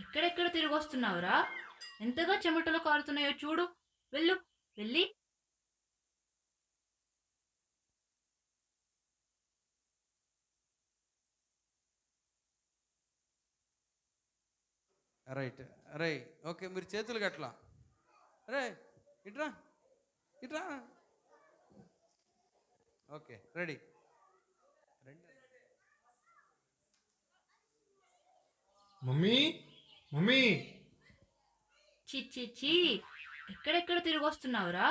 ఎక్కడెక్కడ తిరిగి వస్తున్నావురా? ఎంతగా చెమటలు కారుతున్నాయో చూడు. వెళ్ళు వెళ్ళి. రైట్. రై ఓకే మీరు చేతులు గట్లా రే ఇట్రా ఇట్రా. Okay ready. మమ్మీ? మమ్మీ! చి చి చి ఎక్కడెక్కడ తిరిగి వస్తున్నావురా?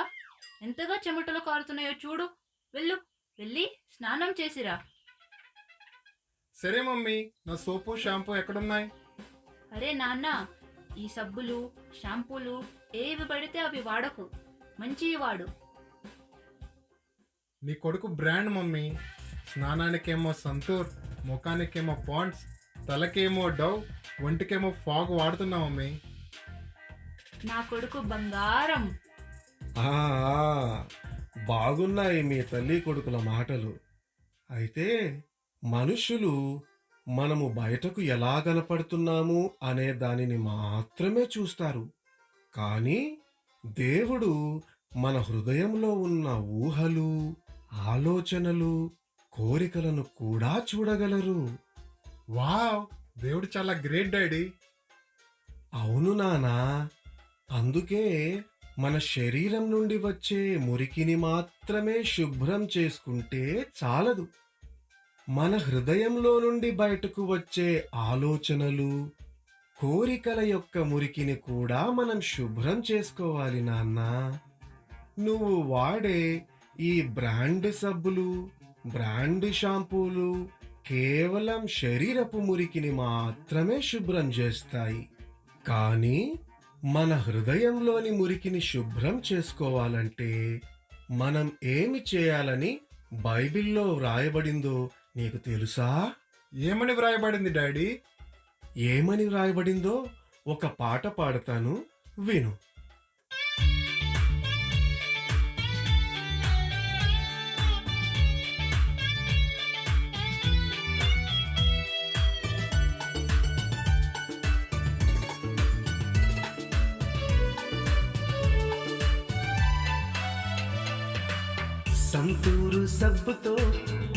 ఎంతగా చెమటలు కారుతున్నాయో చూడు. వెళ్ళు వెళ్ళి స్నానం చేసిరా. సరే మమ్మీ నా సోపు షాంపూ ఎక్కడున్నాయి? అరే నాన్న ఈ సబ్బులు షాంపూలు ఏవి పడితే అవి వాడకు. మంచివి వాడు. నీ కొడుకు బ్రాండ్ మమ్మీ. స్నానానికేమో సంతూర్ ముఖానికేమో పాండ్స్ తలకేమో డవ్ ఒంటికేమో ఫాగ్ వాడుతున్నా మమ్మీ నా కొడుకు బంగారం. ఆ, బాగున్నాయి మీ తల్లి కొడుకుల మాటలు. అయితే మనుషులు మనము బయటకు ఎలా కనపడుతున్నాము అనే దానిని మాత్రమే చూస్తారు. కానీ దేవుడు మన హృదయంలో ఉన్న ఊహలు ఆలోచనలు కోరికలను కూడా చూడగలరు. వావ్ దేవుడు చాలా గ్రేట్ డాడీ. అవును నానా. అందుకే మన శరీరం నుండి వచ్చే మురికిని మాత్రమే శుభ్రం చేసుకుంటే చాలదు. మన హృదయంలో నుండి బయటకు వచ్చే ఆలోచనలు కోరికల యొక్క మురికిని కూడా మనం శుభ్రం చేసుకోవాలి నాన్న. నువ్వు వాడే ఈ బ్రాండ్ సబ్బులు బ్రాండ్ షాంపూలు కేవలం శరీరపు మురికిని మాత్రమే శుభ్రం చేస్తాయి. కానీ మన హృదయంలోని మురికిని శుభ్రం చేసుకోవాలంటే మనం ఏమి చేయాలని బైబిల్లో వ్రాయబడిందో నీకు తెలుసా? ఏమని వ్రాయబడింది డాడీ? ఏమని వ్రాయబడిందో ఒక పాట పాడతాను విను. సంతూరు సబ్బుతో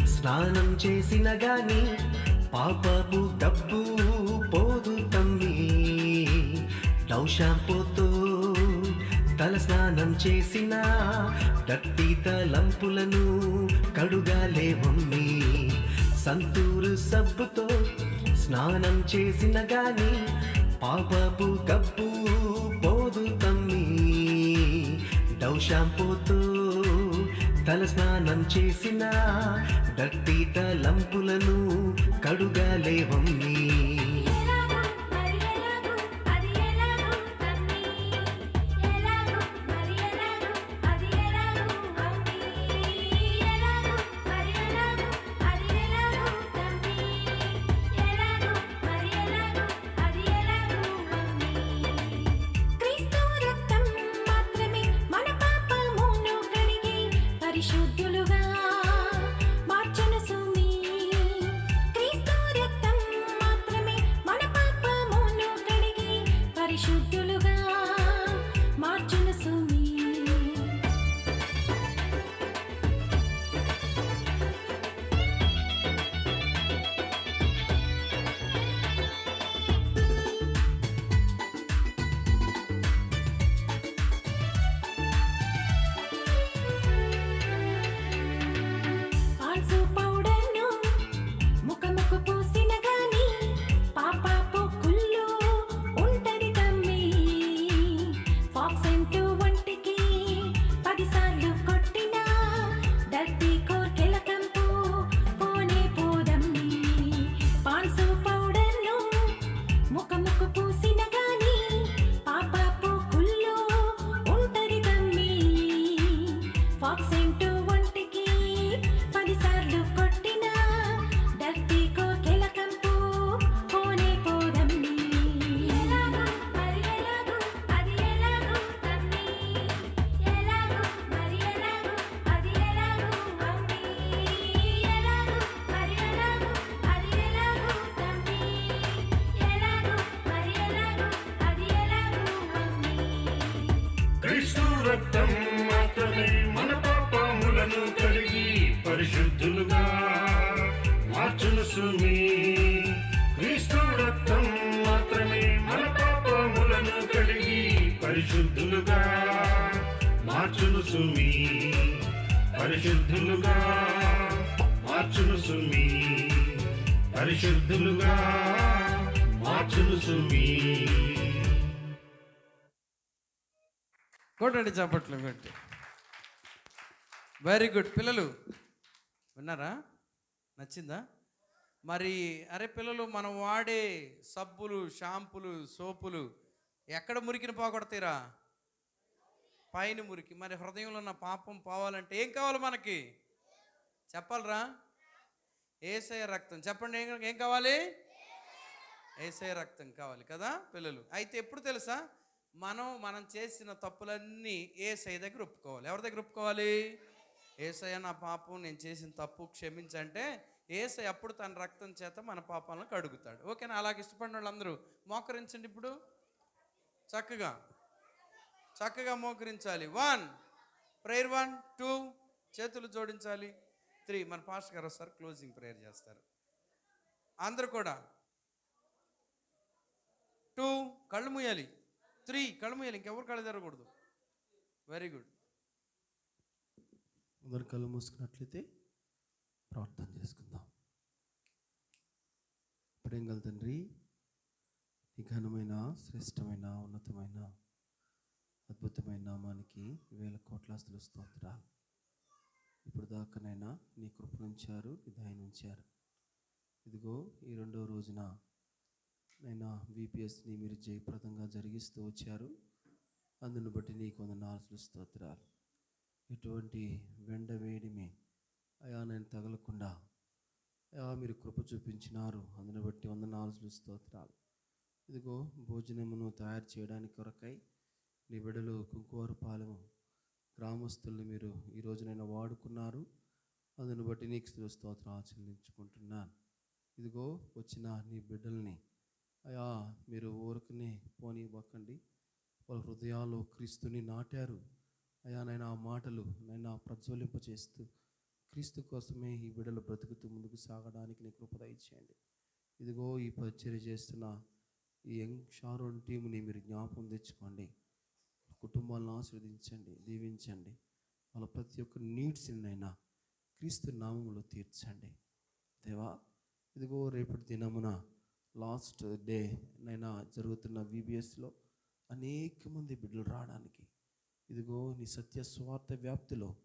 స్నానం చేసిన గాని పాపపు డబ్బు పోదు తమ్మి. డవ్ షాంపూతో తల స్నానం చేసిన డట్టి తలంపులను కడుగాలేవమ్మి సంతూరు సబ్బుతో స్నానం చేసిన గాని పాపపు గబ్బు పోదు తమ్మి. డౌ షాంపూతో తల స్నానం చేసిన దట్టి తలంపులను కడుగలేవం నీ పరిశుద్ధులుగా పరిశుద్ధులుగా మార్చును సుమి క్రీస్తు రక్తం మాత్రమే మన పాపములను కడిగి పరిశుద్ధులుగా మార్చును సుమి పరిశుద్ధులుగా మార్చును సుమి పరిశుద్ధులుగా మార్చును సుమి కొట్టండి చప్పట్లు కొట్టి. వెరీ గుడ్ పిల్లలు విన్నారా? నచ్చిందా? మరి అరే పిల్లలు మనం వాడే సబ్బులు షాంపులు సోపులు ఎక్కడ మురికిని పోగొడతారా పైన మురికి. మరి హృదయంలో ఉన్న పాపం పోవాలంటే ఏం కావాలి మనకి? చెప్పాలరా? ఏసయ రక్తం. చెప్పండి ఏం ఏం కావాలి? ఏసయ రక్తం కావాలి కదా పిల్లలు. అయితే ఎప్పుడు తెలుసా? మనం మనం చేసిన తప్పులన్నీ ఏసఐ దగ్గర ఒప్పుకోవాలి. ఎవరి దగ్గర ఒప్పుకోవాలి? ఏసయ్య నా పాపం నేను చేసిన తప్పు క్షమించంటే ఏసై అప్పుడు తన రక్తం చేత మన పాపాలను కడుగుతాడు. ఓకేనా? అలాగే ఇష్టపడిన వాళ్ళందరూ మోకరించండి ఇప్పుడు. చక్కగా. చక్కగా మోకరించాలి. వన్. Prayer one two. చేతులు జోడించాలి. త్రీ. మన పాస్టర్ గారు వస్తారు క్లోజింగ్ ప్రేయర్ చేస్తారు. అందరూ కూడా. టూ. కళ్ళు ముయ్యాలి త్రీ. కళ్ళు ముయ్యాలి ఇంకెవరు కళ్ళు తెరకూడదు వెరీ గుడ్. అందరు కళ్ళు మూసుకున్నట్లయితే ప్రార్థన చేసుకుందాం. ప్రేంగల తండ్రి ఈ ఘనమైన శ్రేష్టమైన ఉన్నతమైన అద్భుతమైన నామానికి వేల కోట్లాస్తులు స్తోత్రాలు. ఇప్పుడు దాకానైనా నీ కృపనుంచారు నీ దయ ఉంచారు ఇదిగో ఈ రెండో రోజున నైనా విపిఎస్ని మీరు జయప్రదంగా జరిగిస్తూ వచ్చారు. అందును బట్టి నీకు వందనాలు స్తోత్రాలు. ఎటువంటి వెండ వేడిమి అయా నేను తగలకుండా అయా మీరు కృప చూపించినారు. అందుని బట్టి వందనాలు స్తోత్రాలు. ఇదిగో భోజనమును తయారు చేయడానికి కొరకై నీ బిడ్డలు కుంకువారపాలెము గ్రామస్తుల్ని మీరు ఈ రోజునైనా వాడుకున్నారు. అందుని బట్టి నీకు స్తుతి స్తోత్రాలు చెల్లించుకుంటున్నాను. ఇదిగో వచ్చిన నీ బిడ్డల్ని అయా మీరు ఊరకనే పోనివ్వకండి వాళ్ళ హృదయాల్లో క్రీస్తుని నాటారు. అయ్యా నేను ఆ మాటలు నైనా ప్రజ్వలింప చేస్తూ క్రీస్తు కోసమే ఈ బిడ్డలు బ్రతుకుతూ ముందుకు సాగడానికి నీ కృప దయచేయండి. ఇదిగో ఈ పరిచర్య చేస్తున్న ఈ యంగ్ షారోన్ టీంని మీరు జ్ఞాపకం తెచ్చుకోండి. కుటుంబాలను ఆశీర్వదించండి దీవించండి. వాళ్ళ ప్రతి ఒక్క నీడ్స్నైనా క్రీస్తు నామంలో తీర్చండి. దేవా ఇదిగో రేపటి దినమున లాస్ట్ డే నైనా జరుగుతున్న విబిఎస్లో అనేక మంది బిడ్డలు రావడానికి ఇదిగో నీ సత్య స్వార్థ వ్యాప్తిలో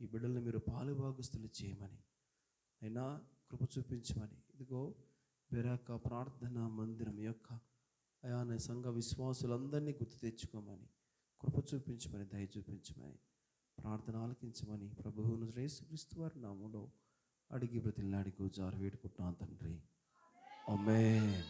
ఈ బిడ్డలను మీరు పాలుభాగస్తులు చేయమని. అయినా కృప చూపించమని. ఇదిగో బెరాక ప్రార్థన మందిరం యొక్క అయా సంఘ విశ్వాసులందరినీ గుర్తు తెచ్చుకోమని. కృప చూపించమని దయ చూపించమని. ప్రార్థన ఆలకించమని ప్రభువును యేసుక్రీస్తు వారి నామంలో అడిగి బ్రతిల్లాడికి జారు వేడుకుంటున్నాను తండ్రి. అమ్మే